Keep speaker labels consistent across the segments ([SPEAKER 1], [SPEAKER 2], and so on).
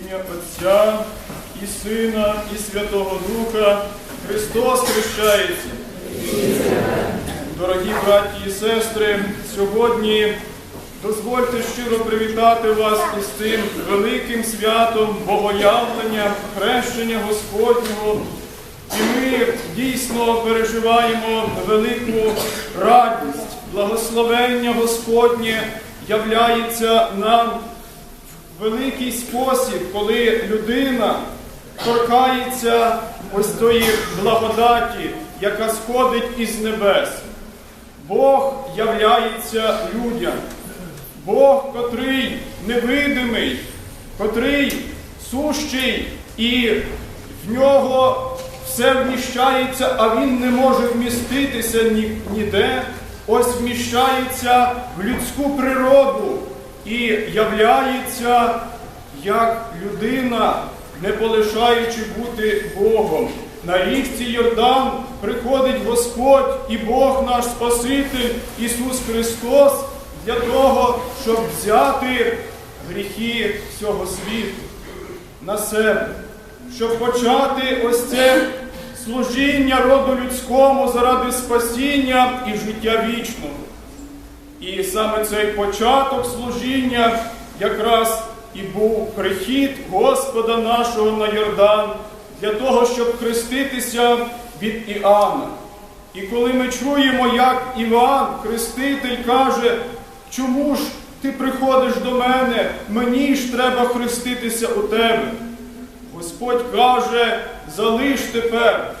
[SPEAKER 1] Ім'я Отця і Сина, і Святого Духа Христос хрещається. Дорогі браті і сестри, сьогодні дозвольте щиро привітати вас із цим великим святом Богоявлення, хрещення Господнього. І ми дійсно переживаємо велику радість, благословення Господнє являється нам великий спосіб, коли людина торкається ось тої благодаті, яка сходить із небес. Бог являється людям. Бог, котрий невидимий, котрий сущий, і в нього все вміщається, а він не може вміститися ні- ніде. Ось вміщається в людську природу і являється як людина, не полишаючи бути Богом. На річці Йордан приходить Господь і Бог наш Спаситель Ісус Христос для того, щоб взяти гріхи всього світу на себе, щоб почати ось це служіння роду людському заради спасіння і життя вічного. І саме цей початок служіння якраз і був прихід Господа нашого на Йордан для того, щоб хреститися від Іоанна. І коли ми чуємо, як Іван, Хреститель, каже, чому ж ти приходиш до мене, мені ж треба хреститися у тебе. Господь каже, залиш тепер,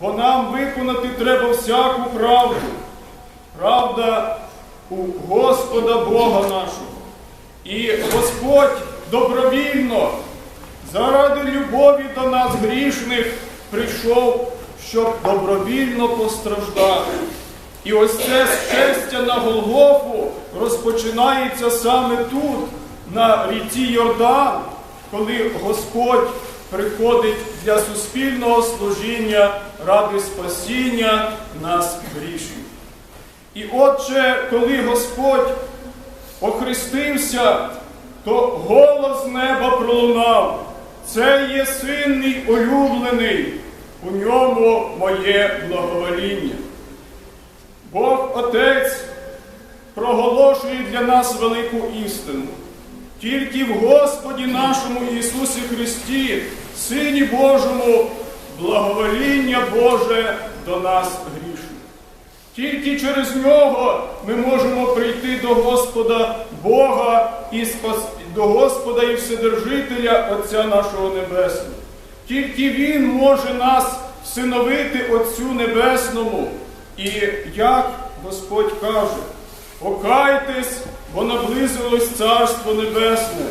[SPEAKER 1] бо нам виконати треба всяку правду. Правда у Господа Бога нашого. І Господь добровільно, заради любові до нас грішних, прийшов, щоб добровільно постраждати. І ось це щастя на Голгофу розпочинається саме тут, на ріці Йордан, коли Господь приходить для суспільного служіння ради спасіння нас грішних. І отже, коли Господь охрестився, то голос неба пролунав. Це є син мій улюблений, у ньому моє благовоління. Бог Отець проголошує для нас велику істину. Тільки в Господі нашому Ісусі Христі, Сині Божому, благовоління Боже до нас грішних. Тільки через нього ми можемо прийти до Господа Бога і спас... до Господа і Вседержителя Отця нашого Небесного. Тільки Він може нас всиновити Отцю Небесному. І як Господь каже, покайтесь, бо наблизилось Царство Небесне,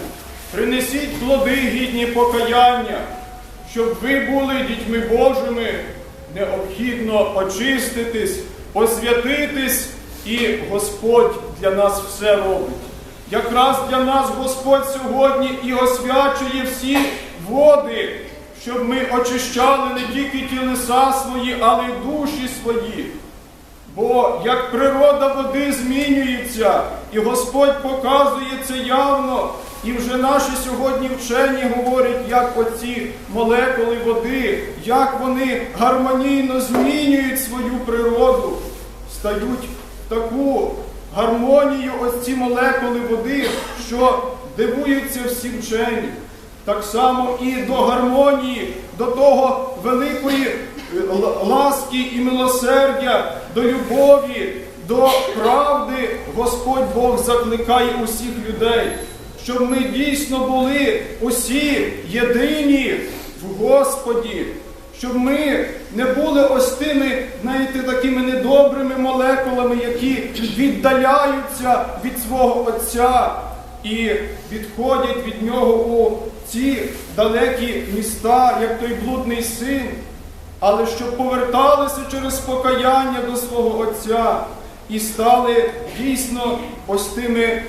[SPEAKER 1] принесіть плоди гідні покаяння, щоб ви були дітьми Божими, необхідно очиститись, освятитись, і Господь для нас все робить. Якраз для нас Господь сьогодні і освячує всі води, щоб ми очищали не тільки тілеса свої, але й душі свої. Бо як природа води змінюється, і Господь показує це явно, і вже наші сьогодні вчені говорять, як оці молекули води, як вони гармонійно змінюють свою природу, стають таку гармонію ось ці молекули води, що дивуються всі вчені. Так само і до гармонії, до того великої е, ласки і милосердя, до любові, до правди Господь Бог закликає усіх людей, щоб ми дійсно були усі єдині в Господі, щоб ми не були ось тими, знаєте, такими недобрими молекулами, які віддаляються від свого Отця і відходять від нього у ці далекі міста, як той блудний син, але щоб поверталися через покаяння до свого Отця і стали дійсно ось тими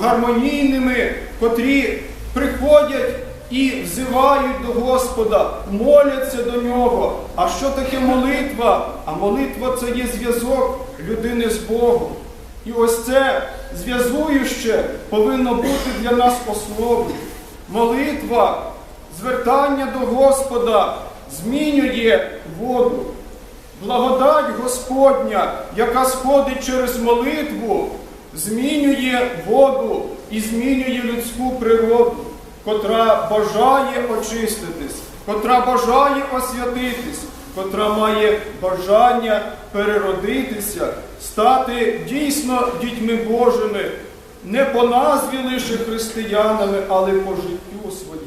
[SPEAKER 1] гармонійними, котрі приходять і взивають до Господа, моляться до нього. А що таке молитва? А молитва це є зв'язок людини з Богом. І ось це зв'язующе повинно бути для нас основою. молитва, звертання до Господа змінює воду. Благодать Господня, яка сходить через молитву, змінює воду і змінює людську природу, котра бажає очиститись, котра бажає освятитись, котра має бажання переродитися, стати дійсно дітьми Божими, не по назві лише християнами, але по життю своєму.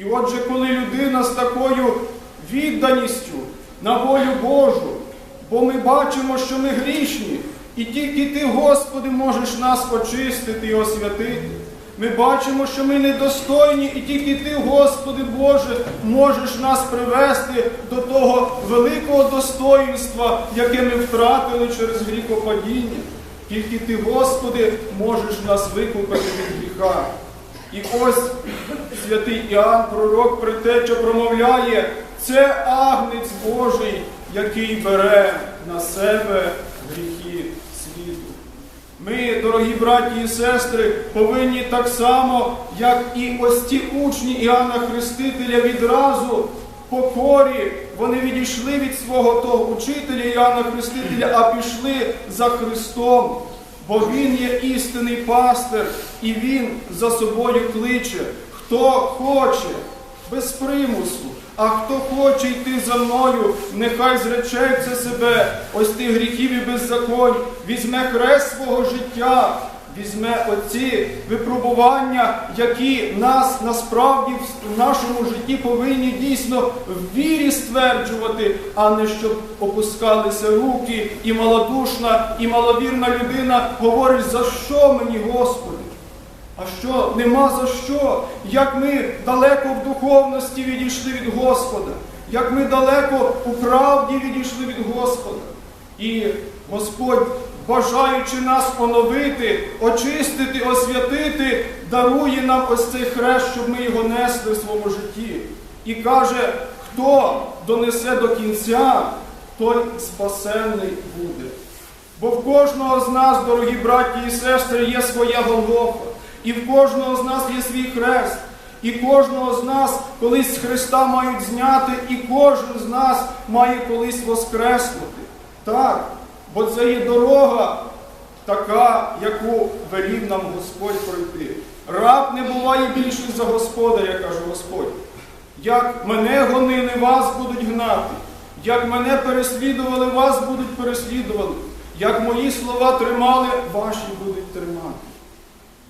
[SPEAKER 1] І отже, коли людина з такою відданістю на волю Божу, бо ми бачимо, що ми грішні, і тільки Ти, Господи, можеш нас очистити і освятити. Ми бачимо, що ми недостойні, і тільки Ти, Господи Боже, можеш нас привести до того великого достоїнства, яке ми втратили через гріхопадіння. Тільки Ти, Господи, можеш нас викупити від гріха. І ось святий Іоанн, пророк притеча, промовляє, це агнець Божий, який бере на себе гріхи світу. Ми, дорогі браті і сестри, повинні так само, як і ось ті учні Іоанна Хрестителя відразу покорі, вони відійшли від свого того учителя Іоанна Хрестителя, а пішли за Христом. Бо Він є істинний пастир, і Він за собою кличе, хто хоче, без примусу, а хто хоче йти за мною, нехай зречеться себе, ось тих гріхів і беззаконь, візьме хрест свого життя, візьме оці випробування, які нас насправді в нашому житті повинні дійсно в вірі стверджувати, а не щоб опускалися руки, і малодушна, і маловірна людина говорить, за що мені, Господи? А що нема за що? Як ми далеко в духовності відійшли від Господа, як ми далеко у правді відійшли від Господа. І Господь, бажаючи нас оновити, очистити, освятити, дарує нам ось цей хрест, щоб ми його несли в своєму житті. І каже, хто донесе до кінця, той спасенний буде. Бо в кожного з нас, дорогі браті і сестри, є своя Голгофа. І в кожного з нас є свій хрест. І кожного з нас колись з Христа мають зняти, і кожен з нас має колись воскреснути. Так, бо це є дорога така, яку велів нам Господь пройти. Раб не буває більший за Господаря, каже Господь. Як мене гонили, вас будуть гнати, як мене переслідували, вас будуть переслідували, як мої слова тримали, ваші будуть тримати.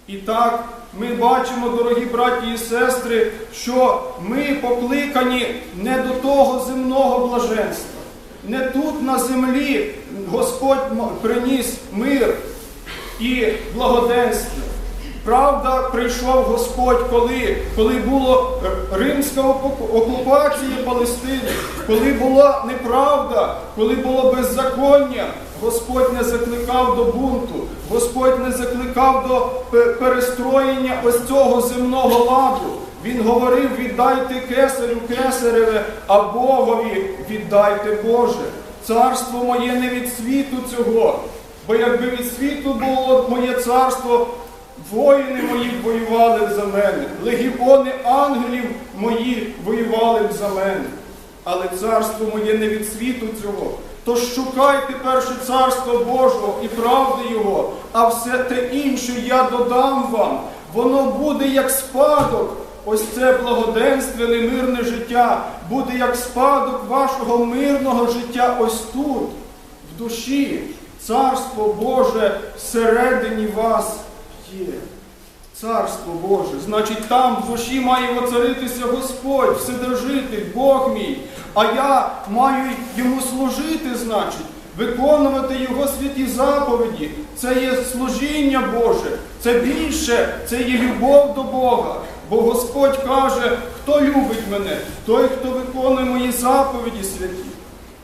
[SPEAKER 1] І так ми бачимо, дорогі браті і сестри, що ми покликані не до того земного блаженства. Не тут на землі Господь приніс мир і благоденствие. Правда, прийшов Господь, коли коли була римська окупація Палестини, коли була неправда, коли було беззаконня, Господь не закликав до бунту, Господь не закликав до перестроєння ось цього земного ладу. Він говорив: віддайте кесарю кесареве, а Богові віддайте Боже. Царство моє не від світу цього. Бо якби від світу було моє царство, воїни мої воювали б за мене, легіони ангелів мої воювали б за мене. Але царство моє не від світу цього. Тож шукайте перше царство Божого і правди Його, а все те інше я додам вам. Воно буде як спадок. Ось це благоденственне, мирне життя буде як спадок вашого мирного життя ось тут, в душі. Царство Боже всередині вас є. Царство Боже. Значить, там в душі має воцаритися Господь, Вседержитель, Бог мій. А я маю йому служити, значить, виконувати Його святі заповіді. Це є служіння Боже, це більше, це є любов до Бога. Бо Господь каже, хто любить мене, той, хто виконує мої заповіді святі.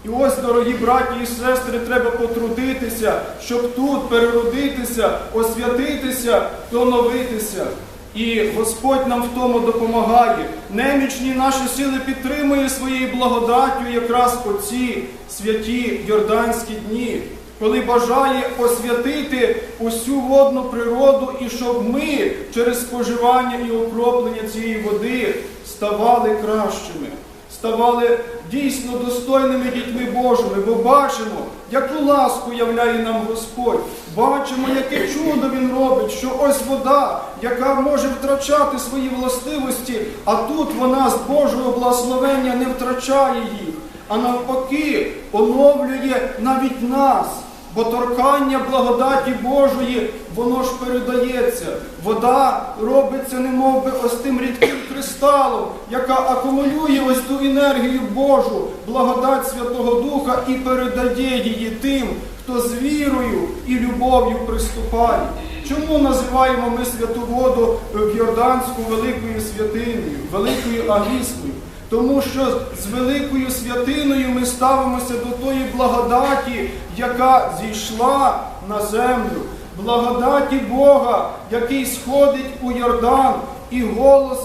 [SPEAKER 1] І ось, дорогі браті і сестри, треба потрудитися, щоб тут переродитися, освятитися, оновитися. І Господь нам в тому допомагає. Немічні наші сили підтримує своєю благодаттю якраз оці святі Йорданські дні. Коли бажає освятити усю водну природу, і щоб ми через споживання і окроплення цієї води ставали кращими, ставали дійсно достойними дітьми Божими, бо бачимо, яку ласку являє нам Господь. Бачимо, яке чудо Він робить, що ось вода, яка може втрачати свої властивості, а тут вона з Божого благословення не втрачає їх, а навпаки оновлює навіть нас. Бо торкання благодаті Божої, воно ж передається. Вода робиться немов би ось тим рідким кристалом, яка акумулює ось ту енергію Божу, благодать Святого Духа і передає її тим, хто з вірою і любов'ю приступає. Чому називаємо ми святу воду в Йорданську великою святиною, великою агісною? Тому що з великою святиною ми ставимося до тої благодаті, яка зійшла на землю, благодаті Бога, який сходить у Йордан, і голос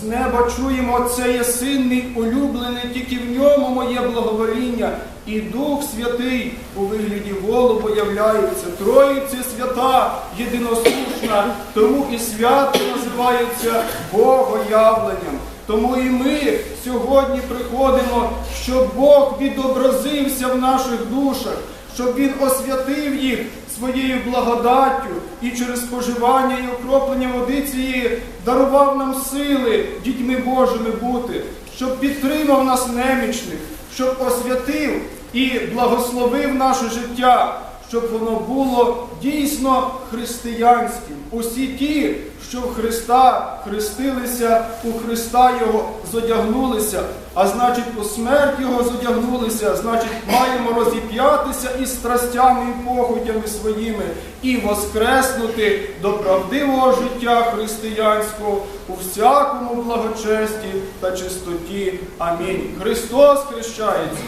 [SPEAKER 1] з неба чуємо, це є синний улюблений, тільки в ньому моє благовоління. І Дух Святий у вигляді голубу являється. Троїці свята єдиносушна, тому і свято називається Богоявленням. Тому і ми сьогодні приходимо, щоб Бог відобразився в наших душах, щоб Він освятив їх своєю благодаттю і через споживання і окроплення води цієї дарував нам сили дітьми Божими бути, щоб підтримав нас немічних, щоб освятив і благословив наше життя, щоб воно було дійсно християнським. Усі ті, що в Христа хрестилися, у Христа Його зодягнулися, а значить, у смерть Його зодягнулися, значить, маємо розіп'ятися із страстями і похотями своїми і воскреснути до правдивого життя християнського у всякому благочесті та чистоті. Амінь. Христос хрещається.